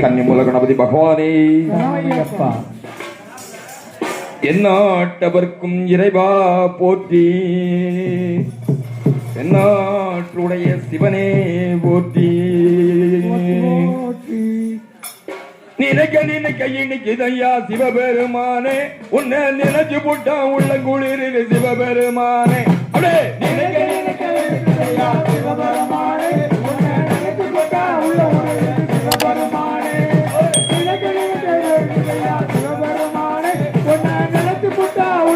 കന്നിമൂല ഗണപതി ഭഗവാനേ എന്നാട്ടവർക്കും ഇറവാ പോറ്റി എന്നാട്ടുടയ ശിവനെ പോറ്റി நினைக்க நினைக்க இன்னைக்கு தையா சிவபெருமானே. உன்னை நினைச்சு போட்டா உள்ள குளிர் சிவபெருமானே. அப்படியே நினைக்க நினைக்க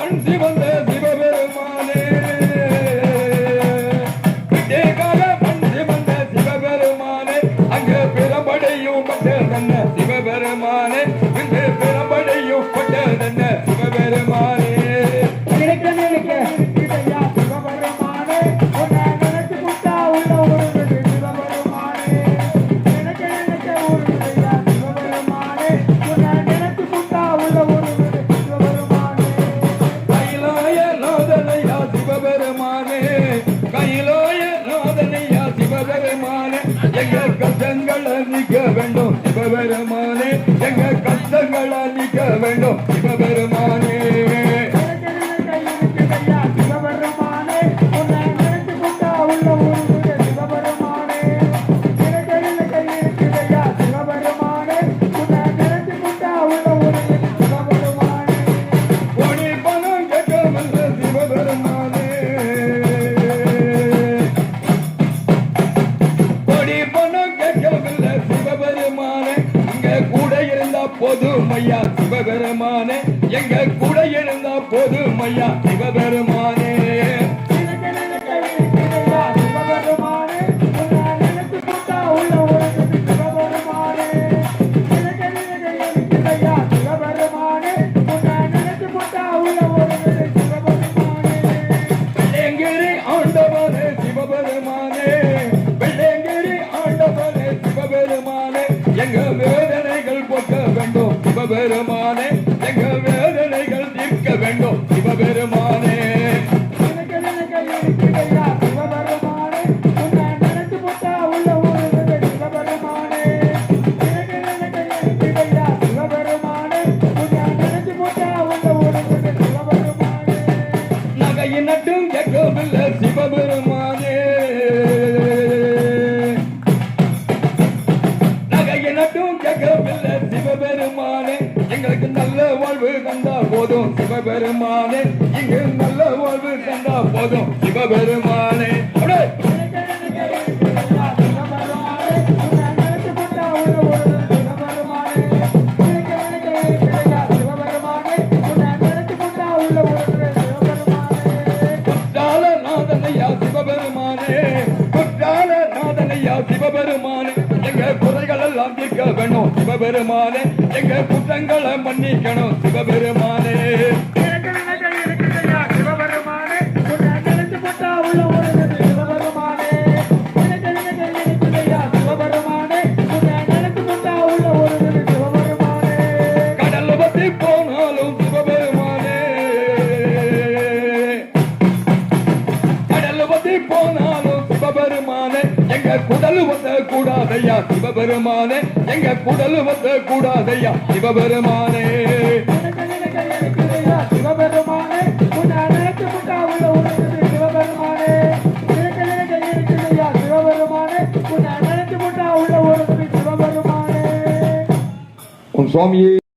கஞ்சி வந்த சிவபெருமானே. விஜயகால கஞ்சி வந்த சிவபெருமானே. அங்கு பிரபடையும் பட்ட எங்க கஷ்டங்கள் அழிக்க வேண்டும். சிவபெருமானே எங்க கஷ்டங்கள் அழிக்க வேண்டும். சிவபெருமானே போதுமையா சிவபெருமானே எங்க கூட இருந்தா போதுமையா சிவபெருமானே. ஆண்டவரே சிவபெருமானே. சிவபெருமானே நகையினட்டும் ஜெகமில்ல சிவபெருமானே. எங்களுக்கு நல்ல வாழ்வு கண்டா போதும் சிவபெருமானே. இங்கு நல்ல வாழ்வு கண்டா போதும் சிவபெருமானே. பிரார்த்திக்க வேணும் சிவபெருமானே எங்க குற்றங்களை மன்னிக்கணும். சிவபெருமானே. கூட கூடாதையா சிவபெருமானே. எங்க குடல் வத்த கூடாதையா சிவபெருமானே. சிவபெருமானே சுவாமியே.